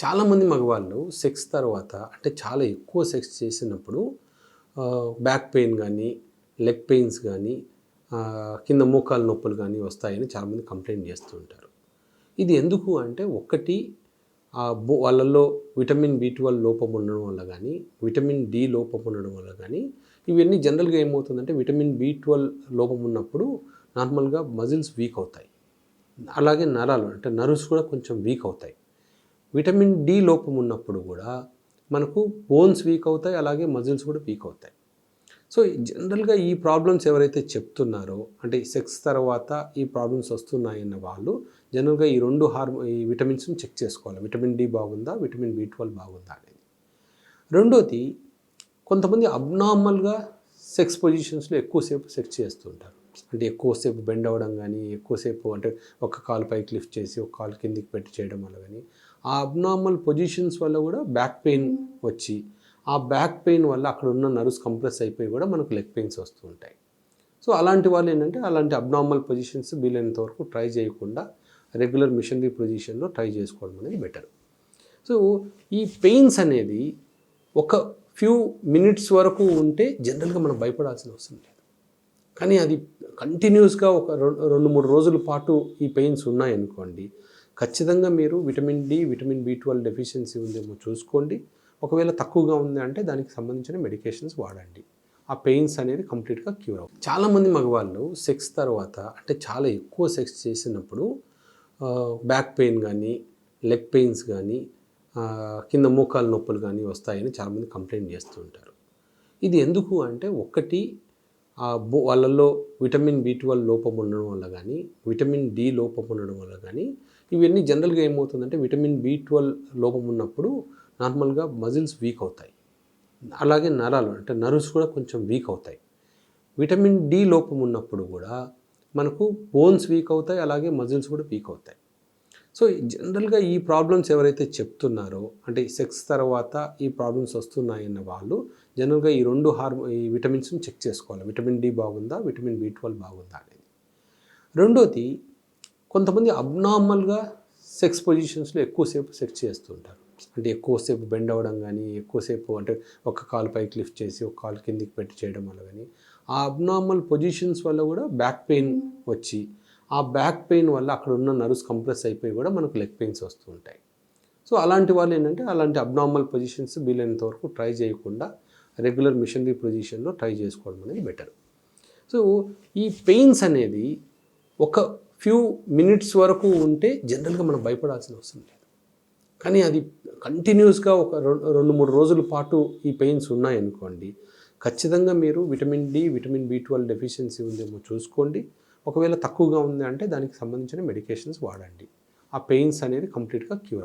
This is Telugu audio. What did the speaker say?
చాలామంది మగవాళ్ళు సెక్స్ తర్వాత అంటే చాలా ఎక్కువ సెక్స్ చేసినప్పుడు బ్యాక్ పెయిన్ కానీ లెగ్ పెయిన్స్ కానీ కింద మోకాలు నొప్పులు కానీ వస్తాయని చాలామంది కంప్లైంట్ చేస్తూ ఉంటారు. ఇది ఎందుకు అంటే ఒక్కటి వాళ్ళల్లో విటమిన్ బి ట్వెల్వ్ లోపం ఉండడం వల్ల కానీ విటమిన్ డి లోపం ఉండడం వల్ల కానీ ఇవన్నీ జనరల్గా ఏమవుతుందంటే విటమిన్ బి ట్వెల్వ్ లోపం ఉన్నప్పుడు నార్మల్గా మజిల్స్ వీక్ అవుతాయి. అలాగే నరాలు అంటే నర్వ్స్ కూడా కొంచెం వీక్ అవుతాయి. విటమిన్ డి లోపం ఉన్నప్పుడు కూడా మనకు బోన్స్ వీక్ అవుతాయి అలాగే మజిల్స్ కూడా వీక్ అవుతాయి. సో జనరల్గా ఈ ప్రాబ్లమ్స్ ఎవరైతే చెప్తున్నారో అంటే సెక్స్ తర్వాత ఈ ప్రాబ్లమ్స్ వస్తున్నాయన్న వాళ్ళు జనరల్గా ఈ రెండు హార్మో ఈ విటమిన్స్ని చెక్ చేసుకోవాలి. విటమిన్ డి బాగుందా విటమిన్ బి ట్వెల్వ్ బాగుందా అనేది. రెండోది కొంతమంది అబ్నార్మల్గా సెక్స్ పొజిషన్స్లో ఎక్కువసేపు సెక్స్ చేస్తుంటారు. అంటే ఎక్కువసేపు బెండ్ అవ్వడం కానీ ఎక్కువసేపు అంటే ఒక కాలు పైకి లిఫ్ట్ చేసి ఒక కాలు కిందికి పెట్టి చేయడం వల్ల కానీ ఆ అబ్నార్మల్ పొజిషన్స్ వల్ల కూడా బ్యాక్ పెయిన్ వచ్చి ఆ బ్యాక్ పెయిన్ వల్ల అక్కడ ఉన్న నర్వ్స్ కంప్రెస్ అయిపోయి కూడా మనకు లెగ్ పెయిన్స్ వస్తూ ఉంటాయి. సో అలాంటి వాళ్ళు ఏంటంటే అలాంటి అబ్నార్మల్ పొజిషన్స్ వీలైనంత వరకు ట్రై చేయకుండా రెగ్యులర్ మిషనరీ పొజిషన్లో ట్రై చేసుకోవడం అనేది బెటర్ సో ఈ పెయిన్స్ అనేది ఒక ఫ్యూ మినిట్స్ వరకు ఉంటే జనరల్గా మనం భయపడాల్సిన అవసరం లేదు. కానీ అది కంటిన్యూస్గా ఒక రెండు రెండు మూడు రోజుల పాటు ఈ పెయిన్స్ ఉన్నాయనుకోండి ఖచ్చితంగా మీరు vitamin D vitamin B twelve deficiency ఉందేమో చూసుకోండి. ఒకవేళ తక్కువగా ఉంది అంటే దానికి సంబంధించిన మెడికేషన్స్ వాడండి. ఆ పెయిన్స్ అనేది కంప్లీట్గా క్యూర్ అవుతుంది చాలామంది మగవాళ్ళు సెక్స్ తర్వాత అంటే చాలా ఎక్కువ సెక్స్ చేసినప్పుడు బ్యాక్ పెయిన్ కానీ లెగ్ పెయిన్స్ కానీ కింద మోకాలు నొప్పులు కానీ వస్తాయని చాలామంది కంప్లైంట్ చేస్తూ ఉంటారు. ఇది ఎందుకు అంటే ఒకటి ఆ బో వాళ్ళల్లో విటమిన్ బి ట్వెల్వ్ లోపం ఉండడం వల్ల కానీ విటమిన్ డి లోపం ఉండడం వల్ల కానీ ఇవన్నీ జనరల్గా ఏమవుతుందంటే విటమిన్ బి ట్వెల్వ్ లోపం ఉన్నప్పుడు నార్మల్గా మజిల్స్ వీక్ అవుతాయి. అలాగే నరాలు అంటే నర్వ్స్ కూడా కొంచెం వీక్ అవుతాయి. విటమిన్ డి లోపం ఉన్నప్పుడు కూడా మనకు బోన్స్ వీక్ అవుతాయి అలాగే మజిల్స్ కూడా వీక్ అవుతాయి. సో జనరల్గా ఈ ప్రాబ్లమ్స్ ఎవరైతే చెప్తున్నారో అంటే సెక్స్ తర్వాత ఈ ప్రాబ్లమ్స్ వస్తున్నాయన్న వాళ్ళు జనరల్గా ఈ రెండు హార్మో ఈ విటమిన్స్ని చెక్ చేసుకోవాలి. విటమిన్ డి బాగుందా విటమిన్ బి ట్వెల్వ్ బాగుందా అనేది. రెండోది కొంతమంది అబ్నార్మల్గా సెక్స్ పొజిషన్స్లో ఎక్కువసేపు సెక్స్ చేస్తుంటారు. అంటే ఎక్కువసేపు బెండ్ అవ్వడం కానీ ఎక్కువసేపు అంటే ఒక కాలు పైకి లిఫ్ట్ చేసి ఒక కాలు కిందికి పెట్టి చేయడం వల్ల కానీ ఆ అబ్నార్మల్ పొజిషన్స్ వల్ల కూడా బ్యాక్ పెయిన్ వచ్చి ఆ బ్యాక్ పెయిన్ వల్ల అక్కడ ఉన్న నర్వ్స్ కంప్రెస్ అయిపోయి కూడా మనకు లెగ్ పెయిన్స్ వస్తూ ఉంటాయి. సో అలాంటి వాళ్ళు ఏంటంటే అలాంటి అబ్నార్మల్ పొజిషన్స్ వీలైనంత వరకు ట్రై చేయకుండా రెగ్యులర్ మిషనరీ పొజిషన్లో ట్రై చేసుకోవడం అనేది బెటర్. సో ఈ పెయిన్స్ అనేది ఒక ఫ్యూ మినిట్స్ వరకు ఉంటే జనరల్గా మనం భయపడాల్సిన అవసరం లేదు. కానీ అది కంటిన్యూస్గా ఒక రెండు రెండు మూడు రోజుల పాటు ఈ పెయిన్స్ ఉన్నాయనుకోండి ఖచ్చితంగా మీరు vitamin D vitamin B twelve deficiency ఉందేమో చూసుకోండి. ఒకవేళ తక్కువగా ఉంది అంటే దానికి సంబంధించిన మెడికేషన్స్ వాడండి. ఆ పెయిన్స్ అనేది కంప్లీట్గా క్యూర్ అవుతుంది